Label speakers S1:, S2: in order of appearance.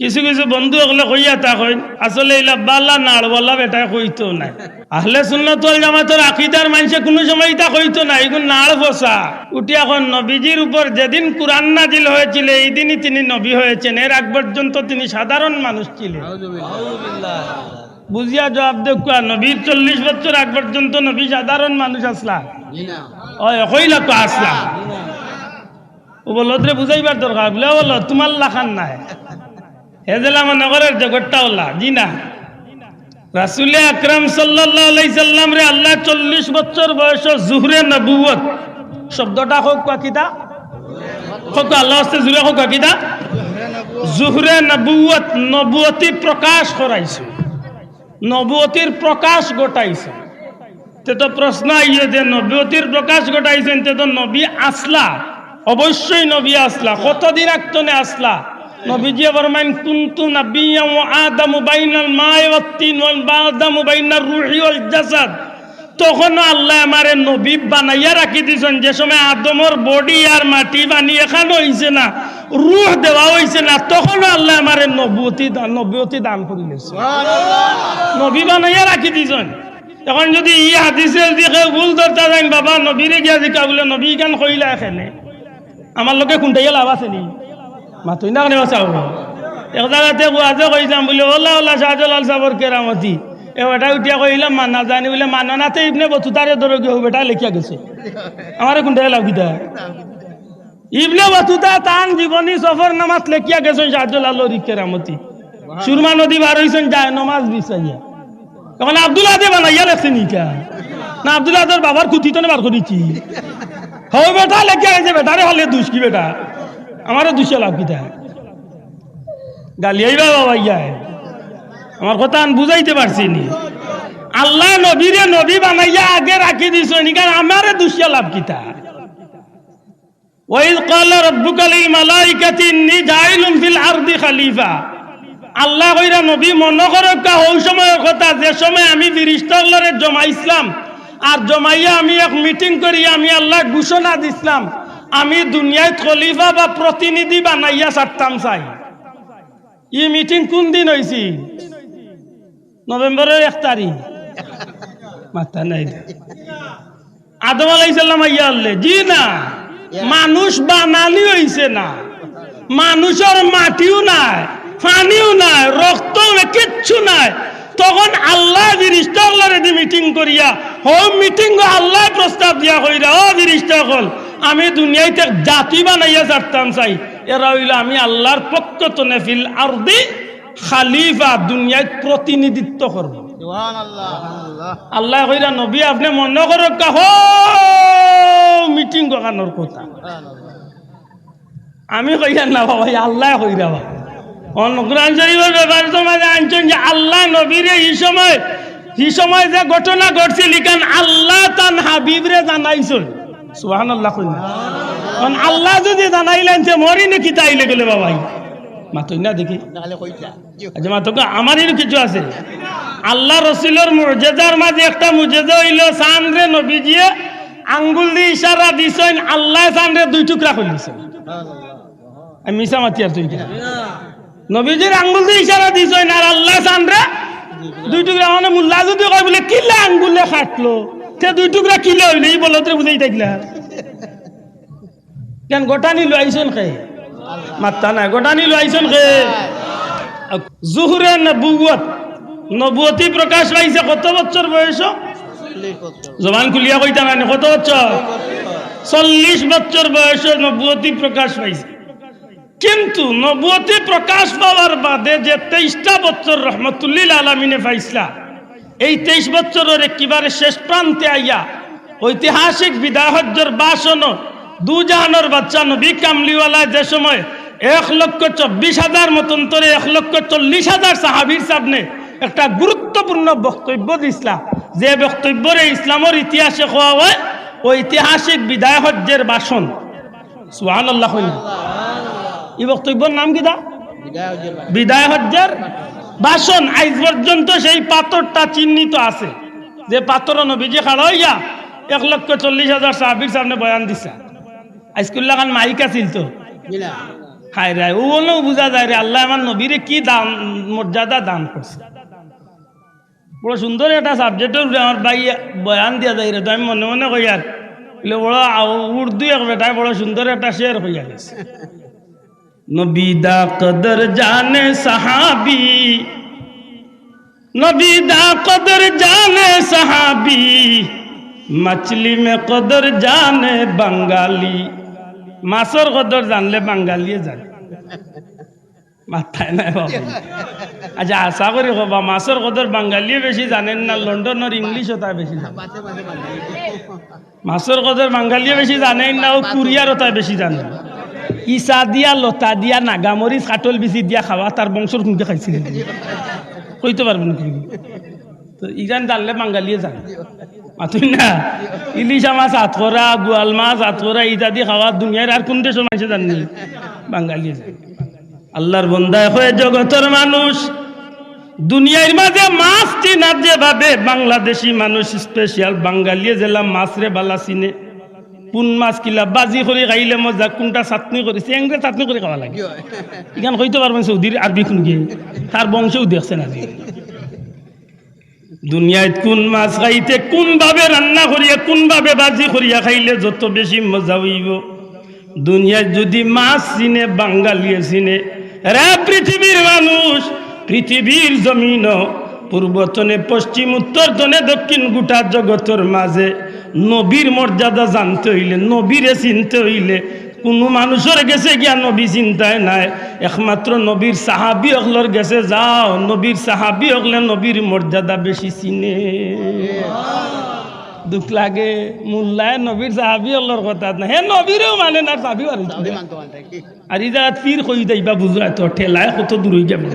S1: কিছু কিছু বন্ধু ওগুলো কইয়া তা কইন, আসলে এইলা বাল্লা নাড় বল্লা বেটা কইতো নাই। আহলে সুন্নতল জামাতের আকিদার মানুষে কোনো সময় ইতা কইতো না এগুলো নাড় বসা। উঠি এখন নবীজির উপর যেদিন কোরআন নাজিল হয়েছিল, এই দিনই তিনি নবী হয়েছেন, এর আগ পর্যন্ত তিনি সাধারণ মানুষ ছিলেন। বুঝিয়া জবাব দেখুয়া নবীর চল্লিশ বছর আগ পর্যন্ত নবী সাধারণ মানুষ আসলা? ওই কইলা তো আসলা? ও বলল রে বুঝাইবার দরকার বলে বলো তোমার লাখান নাই। হেজেলা মনে করে জগৎটা ওলা জি না। রাসুলে আকরাম সাল্লাম রে আল্লাহ চল্লিশ বছর বয়স জুহরে নবুয়ত শব্দটা হোক কাকিদা হোক আল্লাহ হস্তে জুড়ে হোক কাকিদা জুহরে নবুয়ত নবুয়তি প্রকাশ করাইছে। নবুয়তির প্রকাশ ঘটাইছে। তে তো প্রশ্ন আইয়ে যে নবুয়তির প্রকাশ ঘটাইছেন, তে তো নবী আসলা, অবশ্যই নবী আসলা। কতদিন আগতনে আসলা? নবীজি ফরমাইন কুনতু নাবিয়্যাম ওয়া আদামু বাইনাল মাই ওয়াত তিন ওয়াল বাদামু বাইনার রূহি ওয়াল জাসাদ। তখন আল্লাহ আমারে নবী বানাইয়া রাখি দিছেন। যে সময় আদমর বডি আর মাটি বানিয়ে খানো হইছে না রূহ দেওয়া হইছে না তখন আল্লাহ আমারে নবুয়তি দান নবুয়তি দান করিলেছে নবী বানাইয়া রাখি দিছেন। এখন যদি ই হাদিসের দিকে ভুল ধরতে যান বাবা নবীরে গিয়া জিকা বলে নবী গান কইলা এখানে? আমার লোকে কোনটাই লাভ আছে নি? মাতুই না। কেন বাঁচাও এক জায়গাতে গুয়াজে কইলাম বলে ওলা ওলা শাহজালাল সাবর কেরামতি এ বেটা উঠিয়া কইলাম মানা জানি বলে মানা নাতে ইবনে বতুতারে ধরে গিয়ে বেটা লেখিয়া গেছে। আমার কোনটাই লাভ কিতা? ইবনে বতুতা তান জীবনী সফর নামাজ লেখিয়া গেছেন শাহজালাল কেরামতি সুরমা নদী বার হইছেন যায় নমাজ বিচাইয়া তখন আব্দুল আদে বানাইয়া লেখছে নিকা। না, আব্দুল আদের বাবার কুতি তো বার করেছি হও বেটা লেখিয়া গেছে বেটারে হলে দুষ কি, বেটা? আমারও দুষে লাভ কিতা। গালিয়াই বা বাবা ইয়ায় আমার কথা আমি বুঝাইতে পারছি নি। আল্লাহ নবীরে নবী বানাইয়া আগে রাখি দিছ নিকার আমারে দুষিয়া লাভ কিতা। খলিফা। আল্লাহ কইরা নবী ওই কথা, যে সময় আমি আর জমাইয়া আমি এক মিটিং করি আমি আল্লাহ ঘোষণা দিছিলাম আমি দুনিয়ায় খলিফা বা প্রতিনিধি বানাইয়া ছাড়তাম চাই। ই মিটিং কোন দিন হয়েছি নভেম্বরের এক তারিখ মাথা নাই। আদম আলাইসাল্লাম আইয়া আল্লে জি না, মানুষ বানালি হইছে না। মানুষের মাটিও নাই, পানিও নাই রক্তও নাই, কিচ্ছু নাই। তখন আল্লাহ দি মিটিং করিয়া হোম মিটিং আল্লাহ প্রস্তাব দিয়া কইরা ও বিরিষ্ট হল আমি দুনিয়াইতে জাতি বানাইয়া ছাড়তাম চাই। এরা হইল আমি আল্লাহর পক্ষ তো নেফিল আরদি খালিফা দুনিয়ায় প্রতিনিধিত্ব করব। আল্লাহ কইরা নবী আপনি মনে করো কাহ মিটিং করানোর কথা। আমি কইয়া না বাবা আল্লাহ কইরা বাবা। অনুগ্রহণ শরীফের ব্যাপারে তোমার আনছেন যে আল্লাহ নবীরে এই সময় এই সময় যে ঘটনা ঘটছিল ইখান আল্লাহ তান হাবিবরে জানাইছেন। সুহান আল্লাহ কইনা কারণ আল্লাহ যদি জানাইলেন যে মরি নাকি তাইলে গেলে বাবাই। মাতই না দেখি। আচ্ছা মাতক আমারই কিছু আছে? আল্লাহ রসুলের মুজেজার মাঝে একটা মুজেজা হইল সানরে নবীজিয়ে আঙ্গুল দিয়ে ইশারা দিছেন আল্লাহ সানরে দুই টুকরা করে দিছেন। আমি মিশা মাতি আর তুই নবীজির আঙ্গুল দিয়ে ইশারা দিছেন আর আল্লাহ সানরে দুই টুকরা। মানে মুল্লা যদি কয় বলে কিলা আঙ্গুলে কাটলো। দুই টুকরা কিলে হইলে এই বলতে বুঝাই থাকলা। কেন গোটা আইসন মাত্তা নাই গোটা আইসন নবুয়ত নবুয়তি প্রকাশ পাইছে কত বছর বয়স? জবান খুলিয়া কইতা মানে কত বছর? চল্লিশ বছর বয়সে নবুয়তি প্রকাশ পাইছে। কিন্তু নবুয়তি প্রকাশ পাওয়ার বাদে যে তেইশটা বছর রহমতুল্লিল আলমিনে পাইছিলা এই তেইশ বছরের একেবারে শেষ প্রান্তে আইয়া ঐতিহাসিক বিদাহজ্জর বাসন দু জাহানোর বাচ্চা নবী কামলিওয়ালা যে সময় এক লক্ষ চব্বিশ হাজার মতন তোরে এক লক্ষ চল্লিশ হাজার সাহাবির সামনে একটা গুরুত্বপূর্ণ বক্তব্য দিছিলা যে বক্তব্যরে ইসলামের ইতিহাসে হওয়া হয় ঐতিহাসিক বিদায় হজ্জের বাসন সুহান আল্লাহ এই বক্তব্যের নাম কি দা? বিদায় হজ্জের বাসন আজ পর্যন্ত সেই পাথরটা চিহ্নিত আছে। যে পাথর নবীজি খাড়া হইয়া এক লক্ষ চল্লিশ হাজার সাহাবির সামনে বয়ান দিছে। আইসকুল্লা খান মাইক আছিল তো। হায় রায় ও বললেও বোঝা যায় রে আল্লাহ আমার নবীরে কি দাম মর্যাদা দান করছে। বড় সুন্দর একটা সাবজেক্টের উপরে আমার ভাই বয়ান দিয়া যায় রে তো আমি মনে মনে কই আর বড় উর্দু এক বেটায় বড় সুন্দর একটা শের হইয়া গেছে। নবীদা কদর জানে সাহাবি। নবীদা কদর জানে সাহাবি। মছলি মে কদর জানে বাঙ্গালি। মাছের কদর জানলে বাঙ্গালিয়ে জানে। মাথায় নাই বাবা। আচ্ছা আশা করি কবা মাছের কদর বাঙ্গালিয়ে বেশি জানেন না লন্ডনের ইংলিশও তাই বেশি জানে। মাছের কদর বাঙ্গালিয়ে বেশি জানেন না ও কুরিয়ারও তাই বেশি জানে। ইসা দিয়া, লতা দিয়া নাগামরি কাটল বিচি দিয়া খাওয়া তার বংশর কোনকে খাইছিল? কইতে পারবেন কি তো ইরান জানলে বাঙ্গালিয়ে জানে। মাতুই না? ইলিশা মাছ আতকরা গোয়াল মাছ আতকরা ইত্যাদি খাওয়া দুনিয়ার আর কোন দেশের মানুষে জাননি বাঙ্গালিয়ে জানে। আল্লাহর বন্দায় হয়ে জগতের মানুষ দুনিয়ার মাঝে মাছ চিনার যেভাবে বাংলাদেশি মানুষ স্পেশাল বাঙ্গালিয়ে জেলা মাছ রে বালা চিনে। কোন মাছ কিলা? বাজি করে খাইলে মজা কোনটা চাটনি করে চেংরে চাটনি করে খাওয়া লাগে। ইখান কইতে পারবেন সৌদির আরবি কোন গিয়ে তার বংশেও দেখছেন আজি। দুনিয়ায় কোন মাছ খাইতে কোন ভাবে রান্না করিয়া কোন ভাবে বাজি করিয়া খাইলে যত বেশি মজা হইব। দুনিয়ায় যদি মাছ চিনে বাঙ্গালিয়ে চিনে রে পৃথিবীর মানুষ পৃথিবীর জমিন পূর্বতনে পশ্চিম উত্তরতনে দক্ষিণ গোটা জগতের মাঝে নবীর মর্যাদা জানতে হইলে নবীরে চিনতে হইলে কোনো মানুষের গেছে গিয়া নবী চিন্তায় নাই। একমাত্র নবীর সাহাবি অকলর গেছে যাও নবীর সাহাবি অকলে নবীর মর্যাদা বেশি চিনে। দুঃখ লাগে মোল্লায় নবীর সাহাবি অকলর কথা না হে নবীরেও মানে না সাহাবি আর
S2: মানতো
S1: আর এই জায়গাত ফির কই যাইবা বুঝরা তো ঠেলায় কত দূর হয়ে যাবে